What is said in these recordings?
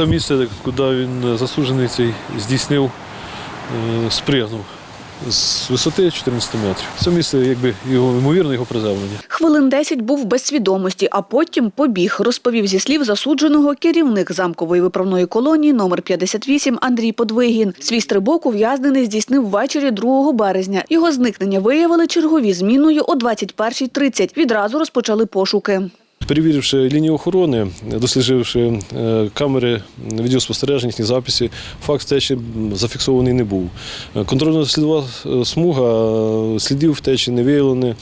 Це місце, куди він засуджений цей здійснив, е, спригнув з висоти 14 метрів. Це місце, якби його ймовірно, його приземлення. Хвилин 10 був без свідомості, а потім побіг, розповів зі слів засудженого керівник замкової виправної колонії номер 58 Андрій Подвигін. Свій стрибок ув'язнений здійснив ввечері 2 березня. Його зникнення виявили чергові зміною о 21.30. Відразу розпочали пошуки. Перевіривши лінію охорони, дослідживши е, камери відеоспостережень, їхні записи, факт втечі зафіксований не був. Е, Контрольно-слідова е, смуга, слідів втечі не виявлені,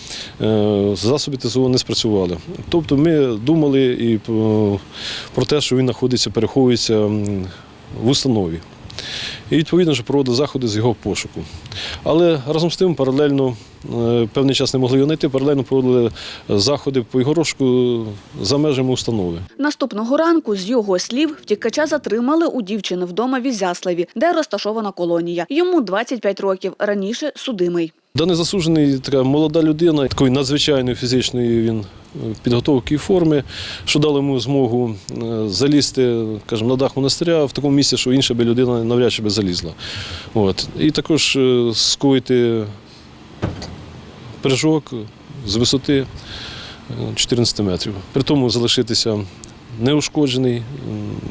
засоби ТСО не спрацювали. Тобто ми думали і про те, що він знаходиться, переховується в установі. І відповідно ж проводили заходи з його пошуку. Але разом з тим паралельно е, певний час не могли його знайти, паралельно проводили заходи по його розшуку за межами установи. Наступного ранку, з його слів, втікача затримали у дівчини вдома в Ізяславі, де розташована колонія. Йому 25 років, раніше судимий. Даний засуджений така молода людина, такої надзвичайної фізичної він е, підготовки і форми, що дало йому змогу е, залізти, скажімо, на дах монастиря в такому місці, що інша би людина навряд чи би залізла. От. І також е, скоїти прыжок з висоти е, 14 метрів. При тому залишитися неушкоджений,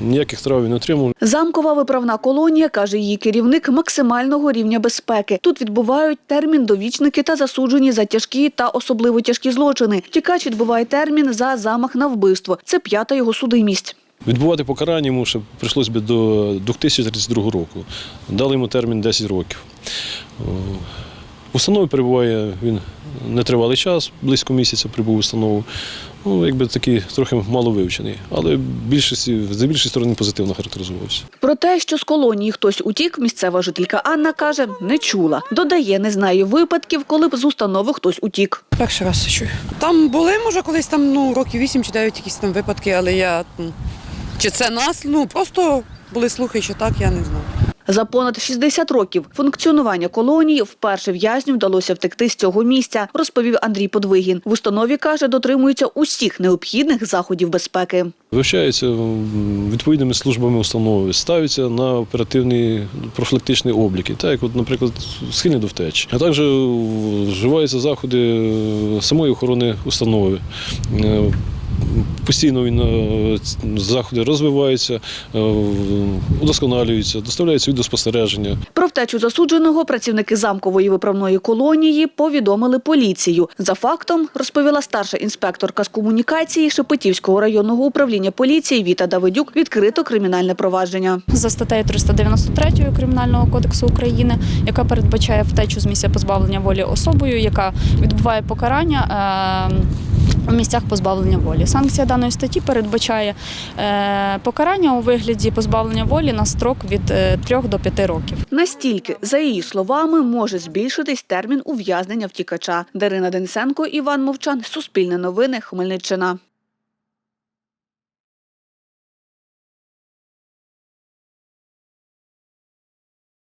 ніяких травм він не отримав. Замкова виправна колонія, каже її керівник, максимального рівня безпеки. Тут відбувають термін довічники та засуджені за тяжкі та особливо тяжкі злочини. Втікач відбуває термін за замах на вбивство. Це п'ята його судимість. Відбувати покарання йому ще прийшлось би до 2032 року. Дали йому термін 10 років. В установі перебуває він нетривалий час, близько місяця прибув в установу. Ну, якби такий трохи мало вивчений, але більшості, за більшої сторони позитивно характеризувався. Про те, що з колонії хтось утік, місцева жителька Анна каже, не чула. Додає, не знає випадків, коли б з установи хтось утік. Перший раз це чую. Там були, може, колись там ну, років 8 чи 9 якісь там випадки, але я. Чи це нас? Ну просто були слухи, що так, я не знаю. За понад 60 років функціонування колонії вперше в'язню вдалося втекти з цього місця, розповів Андрій Подвигін. В установі каже, дотримуються усіх необхідних заходів безпеки. Вивчаються відповідними службами установи, ставляться на оперативні профілактичні обліки, так як, от, наприклад, схильні до втечі. А також вживаються заходи е, самої охорони установи. Постійно він е, заходи розвиваються, е, удосконалюються, доставляються відеоспостереження. Про втечу засудженого працівники замкової виправної колонії повідомили поліцію. За фактом розповіла старша інспекторка з комунікації Шепетівського районного управління поліції Віта Давидюк. Відкрито кримінальне провадження. за статтею 393 Кримінального кодексу України, яка передбачає втечу з місця позбавлення волі особою, яка відбуває покарання. е, У місцях позбавлення волі. Санкція даної статті передбачає е, покарання у вигляді позбавлення волі на строк від 3 до 5 років. Настільки, за її словами, може збільшитись термін ув'язнення втікача. Дарина Денисенко, Іван Мовчан, Суспільне новини, Хмельниччина.